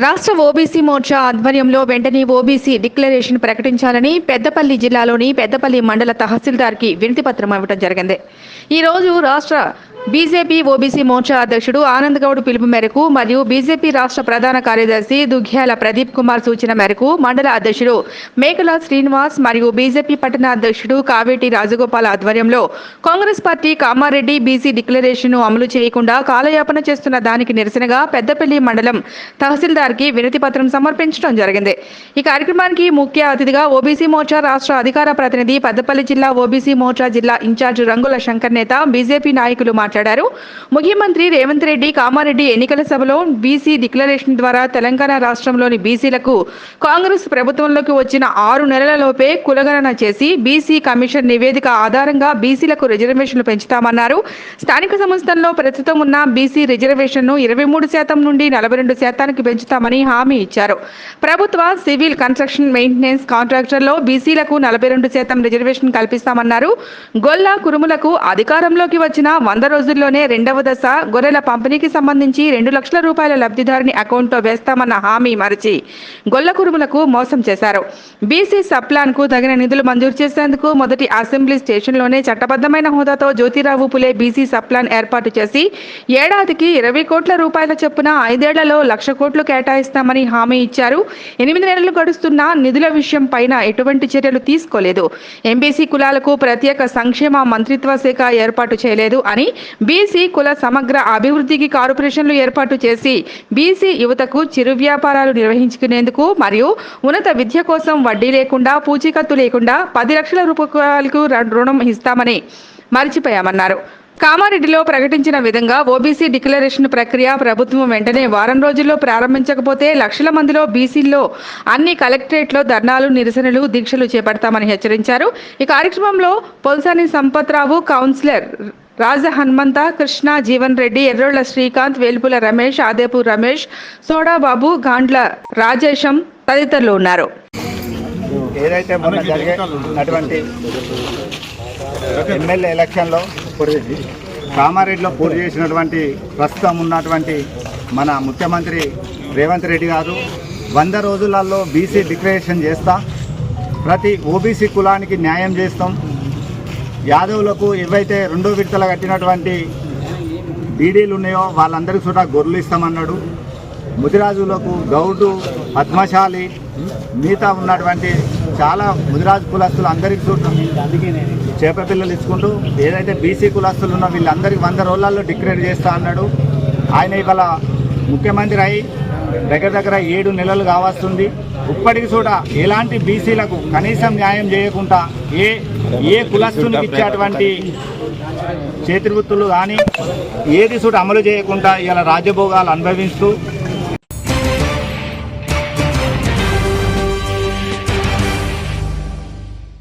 రాష్ట్ర ఓబీసీ మోర్చా ఆధ్వర్యంలో వెంటనే ఓబీసీ డిక్లరేషన్ ప్రకటించాలని పెద్దపల్లి జిల్లాలోని పెద్దపల్లి మండల తహసీల్దార్కి వినతిపత్రం ఇవ్వడం జరిగింది. ఈ రోజు రాష్ట్ర బీజేపీ ఓబీసీ మోర్చా అధ్యక్షుడు ఆనంద్ గౌడ్ పిలుపు మేరకు మరియు బీజేపీ రాష్ట్ర ప్రధాన కార్యదర్శి దుగ్యాల ప్రదీప్ కుమార్ సూచన మేరకు మండల అధ్యక్షుడు మేకల శ్రీనివాస్ మరియు బీజేపీ పట్టణ అధ్యక్షుడు కావేటి రాజగోపాల్ ఆధ్వర్యంలో కాంగ్రెస్ పార్టీ కామారెడ్డి బీసీ డిక్లరేషన్ను అమలు చేయకుండా కాలయాపన చేస్తున్న దానికి నిరసనగా పెద్దపల్లి మండలం తహసీల్దార్కి వినతి పత్రం సమర్పించడం జరిగింది. ఈ కార్యక్రమానికి ముఖ్య అతిథిగా ఓబీసీ మోర్చా రాష్ట్ర అధికార ప్రతినిధి పెద్దపల్లి జిల్లా ఓబీసీ మోర్చా జిల్లా ఇన్ఛార్జ్ రంగుల శంకర్ నేత బీజేపీ నాయకులు మాట్లాడారు. ముఖ్యమంత్రి రేవంత్ రెడ్డి కామారెడ్డి ఎన్నికల సభలో బీసీ డిక్లరేషన్ ద్వారా తెలంగాణ రాష్ట్రంలోని బీసీలకు కాంగ్రెస్ ప్రభుత్వంలోకి వచ్చిన ఆరు నెలలలోపే కులగణన చేసి బీసీ కమిషన్ నివేదిక ఆధారంగా బీసీలకు రిజర్వేషన్లు పెంచుతామన్నారు. స్థానిక సంస్థల్లో ప్రస్తుతం ఉన్న బీసీ రిజర్వేషన్ను ఇరవై మూడు శాతం నుండి నలభై రెండు శాతానికి పెంచుతామని హామీ ఇచ్చారు. ప్రభుత్వ సివిల్ కన్స్ట్రక్షన్ మెయింటెనెన్స్ కాంట్రాక్టర్లో బీసీలకు నలభై రెండు శాతం రిజర్వేషన్ కల్పిస్తామన్నారు. గొల్ల కురుములకు అధికారంలోకి వచ్చిన వంద రోజుల్లోనే రెండవ దశ గొర్రెల పంపిణీకి సంబంధించి రెండు లక్షల రూపాయల లబ్ధిదారుని అకౌంట్లో వేస్తామన్న హామీ మరచి గొల్ల కురుములకు మోసం చేశారు. బీసీ సప్లాన్కు తగిన నిధులు మంజూరు చేసేందుకు మొదటి అసెంబ్లీ స్టేషన్లోనే చట్టబద్ధమైన హోదాతో జ్యోతిరావు పులే బీసీ సప్లాన్ ఏర్పాటు చేసి ఏడాదికి ఇరవై కోట్ల రూపాయల చొప్పున ఐదేళ్ళలో లక్ష కోట్లు కేటాయిస్తామని హామీ ఇచ్చారు. ఎనిమిది నెలలు గడుస్తున్నా నిధుల విషయం పైన ఎటువంటి చర్యలు తీసుకోలేదు. ఎంబీసీ కులాలకు ప్రత్యేక సంక్షేమ మంత్రిత్వ శాఖ ఏర్పాటు చేయలేదు అని బీసీ కుల సమగ్ర అభివృద్ధికి కార్పొరేషన్లు ఏర్పాటు చేసి బీసీ యువతకు చిరు వ్యాపారాలు నిర్వహించుకునేందుకు మరియు ఉన్నత విద్య కోసం వడ్డీ లేకుండా పూచీకత్తు లేకుండా పది లక్షల రూపాయలకు రుణం ఇస్తామని మర్చిపోయామన్నారు. కామారెడ్డిలో ప్రకటించిన విధంగా ఓబీసీ డిక్లరేషన్ ప్రక్రియ ప్రభుత్వం వెంటనే వారం రోజుల్లో ప్రారంభించకపోతే లక్షల మందిలో బీసీల్లో అన్ని కలెక్టరేట్లో ధర్నాలు నిరసనలు దీక్షలు చేపడతామని హెచ్చరించారు. ఈ కార్యక్రమంలో పొల్సాని సంపత్రావు కౌన్సిలర్ రాజ హనుమంత కృష్ణ జీవన్ రెడ్డి ఎర్రోళ్ళ శ్రీకాంత్ వేల్పుల రమేష్ ఆదేపు రమేష్ సోడాబాబు గాండ్ల రాజేశం తదితరులు ఉన్నారు. ఏదైతే మొన్న జరిగినటువంటి ఎమ్మెల్యే ఎలక్షన్లో కామారెడ్డిలో పోటీ చేసినటువంటి ప్రస్తుతం ఉన్నటువంటి మన ముఖ్యమంత్రి రేవంత్ రెడ్డి గారు వంద రోజులలో బీసీ డిక్లరేషన్ చేస్తా ప్రతి ఓబీసీ కులానికి న్యాయం చేస్తాం. యాదవులకు ఏవైతే రెండో విడతలు కట్టినటువంటి డీడీలు ఉన్నాయో వాళ్ళందరికీ కూడా గొర్రెలు ఇస్తామన్నాడు. ముదిరాజులకు గౌడు పద్మశాలి మిగతా ఉన్నటువంటి చాలా ముదిరాజు కులస్తులు అందరికీ చూడండి చేప పిల్లలు ఇచ్చుకుంటూ ఏదైతే బీసీ కులస్తులు ఉన్నా వీళ్ళందరికీ వంద రోజులలో డిక్లేర్ చేస్తా అన్నాడు. ఆయన ఇవాళ ముఖ్యమంత్రి అయి దగ్గర దగ్గర ఏడు నెలలు కావస్తుంది ఇప్పటికి కూడా ఎలాంటి బీసీలకు కనీసం న్యాయం చేయకుండా ఏ ఏ కులస్తునికి ఇచ్చేటువంటి చేతివృత్తులు కానీ ఏది చూడ అమలు చేయకుండా ఇలా రాజభోగాలు అనుభవిస్తూ